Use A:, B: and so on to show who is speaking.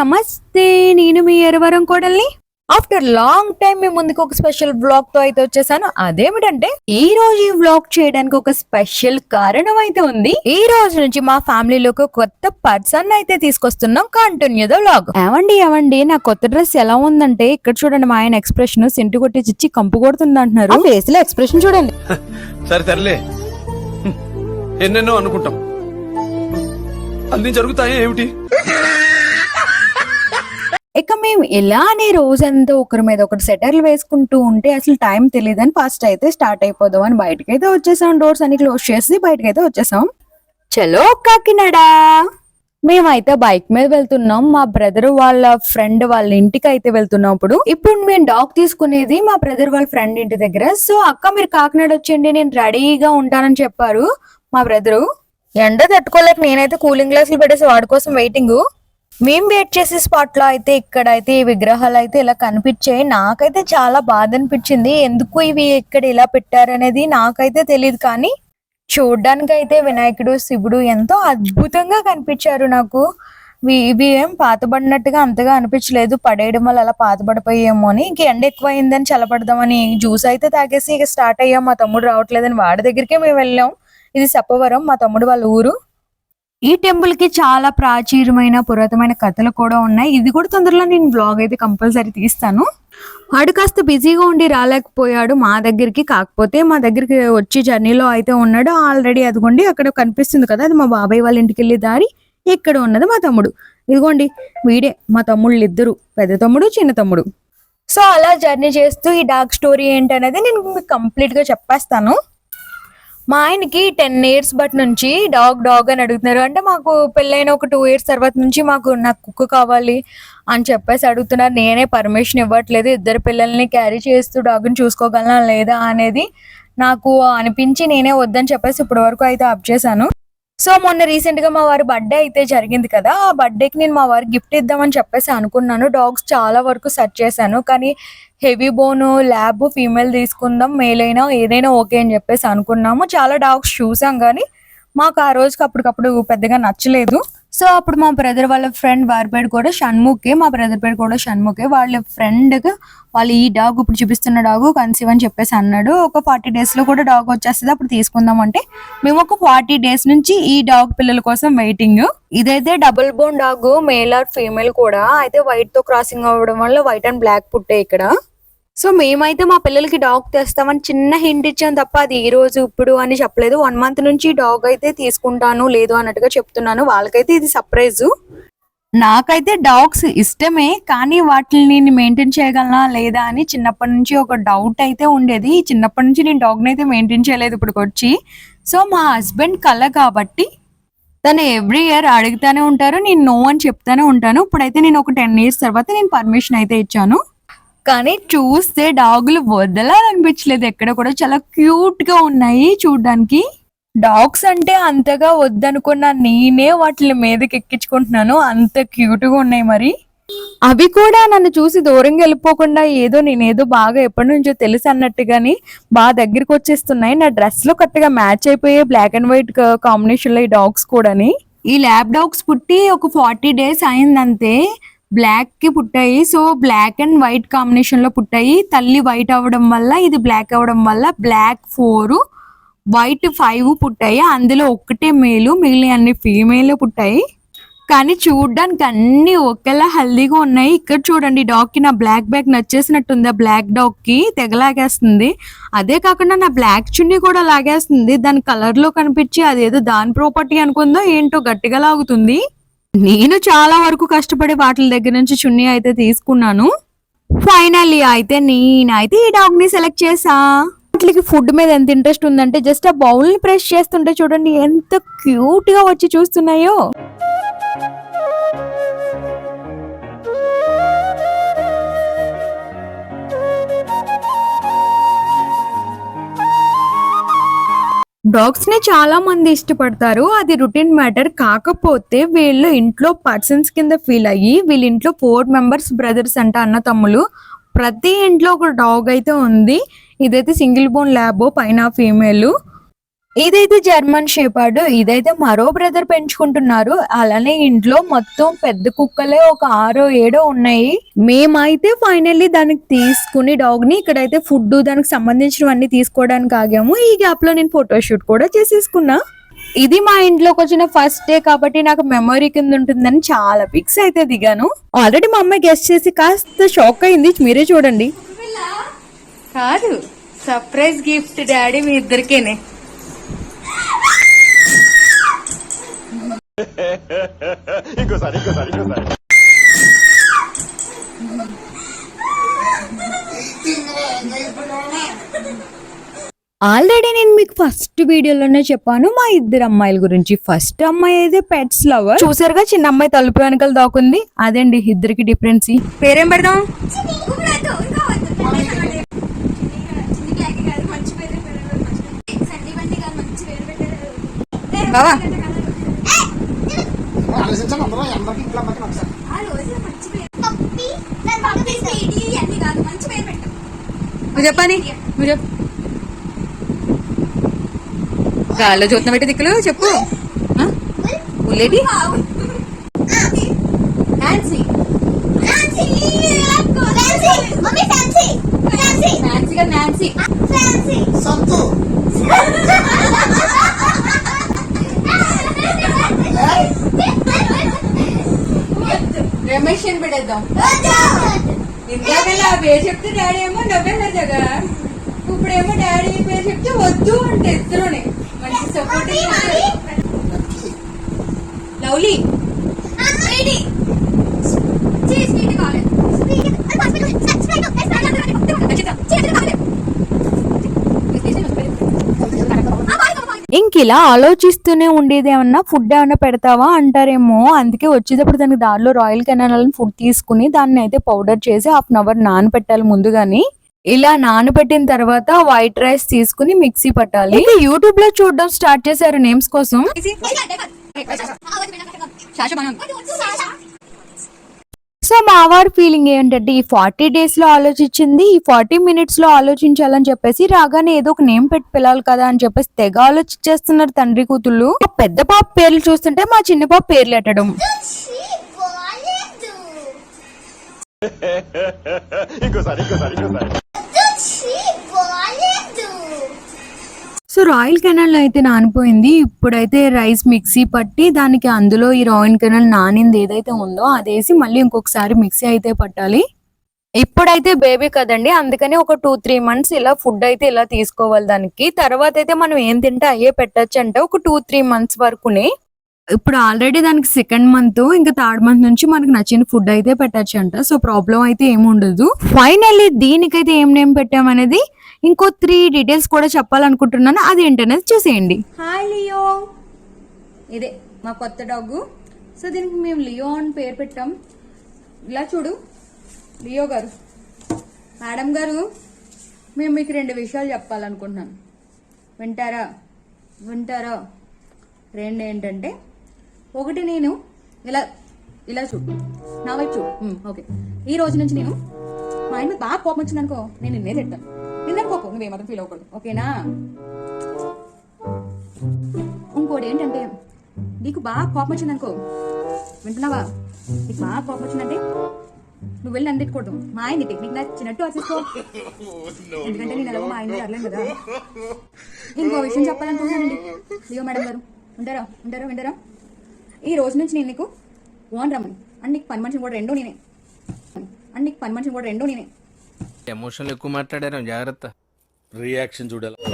A: నమస్తే నేను మీ ఎరవరం కోడల్ని. ఆఫ్టర్ లాంగ్ టైం మీ ముందుకు ఒక స్పెషల్ వ్లాగ్తో అయితే వచ్చేసాను. అదేమిటంటే ఈ రోజు ఈ వ్లాగ్ చేయడానికి ఒక స్పెషల్ కారణం అయితే ఉంది. ఈ రోజు నుంచి మా ఫ్యామిలీలోకి కొత్త పర్సన్ అయితే తీసుకొస్తున్నాం కంటిన్యూ ద వ్లాగ్ ఏమండి ఏమండి నా కొత్త డ్రెస్ ఎలా ఉందంటే ఇక్కడ చూడండి మా ఆయన ఎక్స్ప్రెషన్ సింటు కొట్టి చిచ్చి కంపు కొడుతుంది అంటున్నారు ఫేస్లో ఎక్స్ప్రెషన్ చూడండి.
B: సరే హ్మ్. ఎన్నెన్నో అనుకుంటాం. అన్ని జరుగుతాయా ఏమిటి?
A: ఇక మేము ఇలానే రోజంతా ఒకరి మీద ఒకటి సెటర్లు వేసుకుంటూ ఉంటే అసలు టైం తెలియదని ఫస్ట్ అయితే స్టార్ట్ అయిపోదాం అని బయటకైతే వచ్చేసాం. డోర్స్ అన్ని క్లోజ్ చేసి బయటకైతే వచ్చేసాం. చలో కాకినాడా మేమైతే బైక్ మీద వెళ్తున్నాం. మా బ్రదర్ వాళ్ళ ఫ్రెండ్ వాళ్ళ ఇంటికి అయితే వెళ్తున్నాం ఇప్పుడు ఇప్పుడు మేము డాగ్ తీసుకునేది మా బ్రదర్ వాళ్ళ ఫ్రెండ్ ఇంటి దగ్గర. సో అక్క మీరు కాకినాడ వచ్చేయండి నేను రెడీగా ఉంటానని చెప్పారు మా బ్రదరు. ఎండ తట్టుకోలేక నేనైతే కూలింగ్ గ్లాసులు పెట్టేసి వాడి కోసం వెయిటింగ్ మేము వెయిట్ చేసే స్పాట్లో అయితే ఇక్కడ అయితే ఈ విగ్రహాలు అయితే ఇలా కనిపించాయి. నాకైతే చాలా బాధ అనిపించింది. ఎందుకు ఇవి ఇక్కడ ఇలా పెట్టారనేది నాకైతే తెలియదు కానీ చూడ్డానికి అయితే వినాయకుడు శివుడు ఎంతో అద్భుతంగా కనిపించారు నాకు. ఇవి- ఏం పాతబడినట్టుగా అంతగా అనిపించలేదు. పడేయడం వల్ల అలా పాతబడిపోయేమో అని. ఇంక ఎండ ఎక్కువైందని చల్లబడదామని జ్యూస్ అయితే తాగేసి ఇక స్టార్ట్ అయ్యాం. మా తమ్ముడు రావట్లేదని వాడి దగ్గరికే మేము వెళ్ళాం. ఇది సప్పవరం మా తమ్ముడు వాళ్ళ ఊరు. ఈ టెంపుల్కి చాలా ప్రాచీనమైన పురాతనమైన కథలు కూడా ఉన్నాయి. ఇది కూడా తొందరలో నేను బ్లాగ్ అయితే కంపల్సరీ తీస్తాను. వాడు కాస్త బిజీగా ఉండి రాలేకపోయాడు మా దగ్గరికి. కాకపోతే మా దగ్గరికి వచ్చి జర్నీలో అయితే ఉన్నాడు. ఆల్రెడీ అదిగోండి అక్కడ కనిపిస్తుంది కదా అది మా బాబాయ్ వాళ్ళ ఇంటికి వెళ్ళి దారి. ఇక్కడ ఉన్నది మా తమ్ముడు. ఇదిగోండి వీడే మా తమ్ముళ్ళు ఇద్దరు పెద్ద తమ్ముడు చిన్న తమ్ముడు. సో అలా జర్నీ చేస్తూ ఈ డార్క్ స్టోరీ ఏంటనేది నేను కంప్లీట్గా కంప్లీట్గా చెప్పేస్తాను. మా ఆయనకి టెన్ ఇయర్స్ బట్ నుంచి డాగ్ డాగ్ అని అడుగుతున్నారు. అంటే మాకు పెళ్ళైన ఒక టూ ఇయర్స్ తర్వాత నుంచి మాకు నాకు కుక్క కావాలి అని చెప్పేసి అడుగుతున్నారు. నేనే పర్మిషన్ ఇవ్వట్లేదు. ఇద్దరు పిల్లల్ని క్యారీ చేస్తూ డాగ్ని చూసుకోగలనా లేదా అనేది నాకు అనిపించి నేనే వద్దని చెప్పేసి ఇప్పటి వరకు అయితే అప్ చేశాను. సో మొన్న రీసెంట్గా మా వారి బర్త్డే అయితే జరిగింది కదా. ఆ బర్త్డేకి నేను మా వారికి గిఫ్ట్ ఇద్దామని చెప్పేసి అనుకున్నాను. డాగ్స్ చాలా వరకు సెర్చ్ చేశాను. కానీ హెవీ బోను ల్యాబ్ ఫీమేల్ తీసుకుందాం మేల్ అయినా ఏదైనా ఓకే అని చెప్పేసి అనుకున్నాము. చాలా డాగ్స్ చూసాం కానీ మాకు ఆ రోజుకి అప్పటికప్పుడు పెద్దగా నచ్చలేదు. సో అప్పుడు మా బ్రదర్ వాళ్ళ ఫ్రెండ్ వారి పేరు కూడా షణ్ముఖే మా బ్రదర్ పేరు కూడా షణ్ముఖే. వాళ్ళ ఫ్రెండ్ వాళ్ళు ఈ డాగ్ ఇప్పుడు చూపిస్తున్న డాగ్ కన్సీవ్ అని చెప్పేసి అన్నాడు. ఒక ఫార్టీ డేస్లో కూడా డాగ్ వచ్చేస్తుంది అప్పుడు తీసుకుందాం అంటే మేము ఒక ఫార్టీ డేస్ నుంచి ఈ డాగ్ పిల్లల కోసం వెయిటింగ్ ఇదైతే double bone dog male or female కూడా. అయితే వైట్తో క్రాసింగ్ అవ్వడం వల్ల వైట్ అండ్ బ్లాక్ పుట్టే ఇక్కడ. సో మేమైతే మా పిల్లలకి డాగ్ తెస్తామని చిన్న హింట్ ఇచ్చాం తప్ప అది ఈ రోజు ఇప్పుడు అని చెప్పలేదు. వన్ మంత్ నుంచి డాగ్ అయితే తీసుకుంటాను లేదు అన్నట్టుగా చెప్తున్నాను. వాళ్ళకైతే ఇది సర్ప్రైజ్ నాకైతే డాగ్స్ ఇష్టమే కానీ వాటిని నేను మెయింటైన్ చేయగలనా లేదా అని చిన్నప్పటి నుంచి ఒక డౌట్ అయితే ఉండేది. చిన్నప్పటి నుంచి నేను డాగ్ని అయితే మెయింటైన్ చేయలేదు ఇప్పటికి వచ్చి సో మా హస్బెండ్ కల కాబట్టి తను ఎవ్రీ ఇయర్ అడుగుతానే ఉంటారు నేను నో అని చెప్తానే ఉంటాను. ఇప్పుడైతే నేను ఒక టెన్ ఇయర్స్ తర్వాత నేను పర్మిషన్ అయితే ఇచ్చాను. కానీ చూస్తే డాగులు వదలాలనిపించలేదు. ఎక్కడ కూడా చాలా క్యూట్గా ఉన్నాయి చూడడానికి. డాగ్స్ అంటే అంతగా వద్దనుకున్న నేనే వాటి మీదకి ఎక్కించుకుంటున్నాను. అంత క్యూట్గా ఉన్నాయి మరి. అవి కూడా నన్ను చూసి దూరంగా వెళ్ళిపోకుండా ఏదో నేనేదో బాగా ఎప్పటి నుంచో తెలుసు అన్నట్టుగాని బాగా దగ్గరికి వచ్చేస్తున్నాయి. నా డ్రెస్లో కరెక్ట్గా మ్యాచ్ అయిపోయే బ్లాక్ అండ్ వైట్ కాంబినేషన్లో ఈ డాగ్స్ కూడాని. ఈ ల్యాబ్ డాగ్స్ పుట్టి ఒక ఫార్టీ డేస్ అయిందంతే. బ్లాక్కి పుట్టాయి. సో బ్లాక్ అండ్ వైట్ కాంబినేషన్లో పుట్టాయి. తల్లి వైట్ అవ్వడం వల్ల ఇది బ్లాక్ అవ్వడం వల్ల బ్లాక్ ఫోర్ వైట్ ఫైవ్ పుట్టాయి. అందులో ఒక్కటే మేలు మిగిలిన అన్ని ఫీమేల్ పుట్టాయి. కానీ చూడడానికి అన్ని ఒకేలా హెల్దీగా ఉన్నాయి. ఇక్కడ చూడండి డాగ్కి నా బ్లాక్ బ్యాగ్ నచ్చేసినట్టుంది. ఆ బ్లాక్ డాగ్కి తెగలాగేస్తుంది అదే కాకుండా నా బ్లాక్ చున్నీ కూడా లాగేస్తుంది. దాని కలర్లో కనిపించి అదేదో దాని ప్రాపర్టీ అనుకుందో ఏంటో గట్టిగా లాగుతుంది. నేను చాలా వరకు కష్టపడి వాటి దగ్గర నుంచి చున్నీ అయితే తీసుకున్నాను. ఫైనల్లీ అయితే నేనైతే ఈ డాగ్ని సెలెక్ట్ చేసా. వాటికి ఫుడ్ మీద ఎంత ఇంట్రెస్ట్ ఉందంటే జస్ట్ ఆ బౌల్ని ప్రెస్ చేస్తుంటే చూడండి ఎంత క్యూట్గా వచ్చి చూస్తున్నాయో. డాగ్స్ని చాలా మంది ఇష్టపడతారు. అది రుటీన్ మ్యాటర్ కాకపోతే వీళ్ళు ఇంట్లో పర్సన్స్ కింద ఫీల్ అయ్యి వీళ్ళ ఇంట్లో ఫోర్ మెంబర్స్ బ్రదర్స్ అంట అన్న తమ్ములు ప్రతి ఇంట్లో ఒక డాగ్ అయితే ఉంది. ఇదైతే సింగిల్ బోన్ ల్యాబ్ పైన ఫీమేల్ ఇదైతే జర్మన్ షేపాడు ఇదైతే మరో బ్రదర్ పెంచుకుంటున్నారు. అలానే ఇంట్లో మొత్తం పెద్ద కుక్కలే ఒక ఆరో ఏడో ఉన్నాయి. మేమైతే ఫైనల్లీ దానికి తీసుకుని డాగ్ని ఇక్కడైతే ఫుడ్ దానికి సంబంధించినవన్నీ తీసుకోవడానికి ఆగాము. ఈ గ్యాప్లో నేను ఫోటోషూట్ కూడా చేసేసుకున్నా. ఇది మా ఇంట్లోకి వచ్చిన ఫస్ట్ డే కాబట్టి నాకు మెమరీ కింద ఉంటుందని చాలా పిక్స్ అయితే దిగాను. ఆల్రెడీ మా అమ్మాయి గెస్ట్ చేసి కాస్త షాక్ అయింది. మీరే చూడండి.
C: కాదు సర్ప్రైజ్ గిఫ్ట్ డాడీ మీ ఇద్దరికేనే.
A: ఆల్రెడీ నేను మీకు ఫస్ట్ వీడియోలోనే చెప్పాను మా ఇద్దరు అమ్మాయిల గురించి. ఫస్ట్ అమ్మాయి అయితే పెట్స్ లవర్ చూసారుగా చిన్న అమ్మాయి తలుపు వెనకాల దాకుంది అదండి ఇద్దరికి డిఫరెన్స్
C: పేరేం పెడదాం? బావా. నువ్వు చెప్పని నువ్వు చెప్పు. గాల్లో చూస్తున్న పెట్టి దిక్కులు చెప్పు. ఆ? ఉల్లేటి నాన్సీ నాన్సీ కదా నాన్సీ రమేష్ అని ఆ పేరు చెప్తే డాడీ ఏమో నవ్వేశారు జగా ఇప్పుడేమో డాడీ పేరు చెప్తే వద్దు అంటే ఇద్దరునే. మంచి సపోర్ట్ లవ్లీ.
A: ఇలా ఆలోచిస్తూనే ఉండేది ఏమన్నా ఫుడ్ ఏమన్నా పెడతావా అంటారేమో అందుకే వచ్చేటప్పుడు దానికి దారిలో రాయల్ కెనాల్ ఫుడ్ తీసుకుని దాన్ని అయితే పౌడర్ చేసి హాఫ్ అన్ అవర్ నానబెట్టాలి ముందుగాని ఇలా నానబెట్టిన తర్వాత వైట్ రైస్ తీసుకుని మిక్సీ పట్టాలి ఇక యూట్యూబ్లో చూడడం స్టార్ట్ చేశారు నేమ్స్ కోసం సో మా వారి ఫీలింగ్ ఏంటంటే ఈ ఫార్టీ డేస్లో ఆలోచించింది ఈ ఫార్టీ మినిట్స్లో ఆలోచించాలని చెప్పేసి రాగానే ఏదో ఒక నేమ్ పెట్టి పిల్లలు కదా అని చెప్పేసి తెగ ఆలోచించేస్తున్నారు తండ్రి కూతుళ్ళు. పెద్ద పాప పేర్లు చూస్తుంటే మా చిన్న పాప పేర్లు ఎట్టడం. సో రాయల్ కెనాల్ అయితే నానిపోయింది. ఇప్పుడైతే రైస్ మిక్సీ పట్టి దానికి అందులో ఈ రాయల్ కెనాల్ నానింది ఏదైతే ఉందో అదేసి మళ్ళీ ఇంకొకసారి మిక్సీ అయితే పట్టాలి. ఇప్పుడైతే బేబీ కదండి అందుకని ఒక టూ త్రీ మంత్స్ ఇలా ఫుడ్ అయితే ఇలా తీసుకోవాలి దానికి. తర్వాత అయితే మనం ఏం తింటే అయ్యే పెట్టచ్చు అంటే ఒక టూ త్రీ మంత్స్ వరకునే. ఇప్పుడు ఆల్రెడీ దానికి సెకండ్ మంత్ ఇంకా థర్డ్ మంత్ నుంచి మనకు నచ్చిన ఫుడ్ అయితే పెట్టచ్చు అంట. సో ప్రాబ్లం అయితే ఏమి ఉండదు. ఫైనల్లీ దీనికైతే ఏం నేమ్ పెట్టామనేది? ఇంకో త్రీ డీటెయిల్స్ కూడా చెప్పాలనుకుంటున్నాను. అది ఏంటనేది చూసేయండి.
C: హాయ్ లియో ఇదే మా కొత్త డాగ్ సో దీనికి మేము లియో అని పేరు పెట్టాం. ఇలా చూడు. లియో గారు. మేడం గారు మేము మీకు రెండు విషయాలు చెప్పాలనుకుంటున్నాను వింటారా? వింటారా? రెండు ఏంటంటే ఒకటి నేను ఇలా ఇలా చూడు. నా వైపు చూడు. ఓకే. ఈ రోజు నుంచి నేను మా ఆయన బాగా కోపం వచ్చిందనుకో నేను నిన్నే తింటాను నిన్న నువ్వేమాత్రం ఫీల్ అవ్వకూడదు. ఓకేనా? ఇంకోటి ఏంటంటే నీకు బాగా కోపం వచ్చింది అనుకో వింటున్నావా? నీకు బాగా కోపం వచ్చిందంటే నువ్వు వెళ్ళి నన్ను మా ఆయన టెక్నిక్ నచ్చినట్టు వచ్చేసుకో ఎందుకంటే నేను ఎలాగో మా ఆయన అర్లేదు కదా. ఇంకో విషయం చెప్పాలనుకుంటున్నానండి. లియో మేడం గారు ఉంటారా? ఉంటారా? వింటారా? ఈ రోజు నుంచి నేను నీకు ఓన్ రమ్మని. అండ్ నీకు పని మనిషిని కూడా రెండో నేనే. అండ్ నీకు పని మనిషిని కూడా రెండో నేనే.
D: ఎమోషన్లు ఎక్కువ మాట్లాడారు జాగ్రత్త.
B: రియాక్షన్ చూడాలి.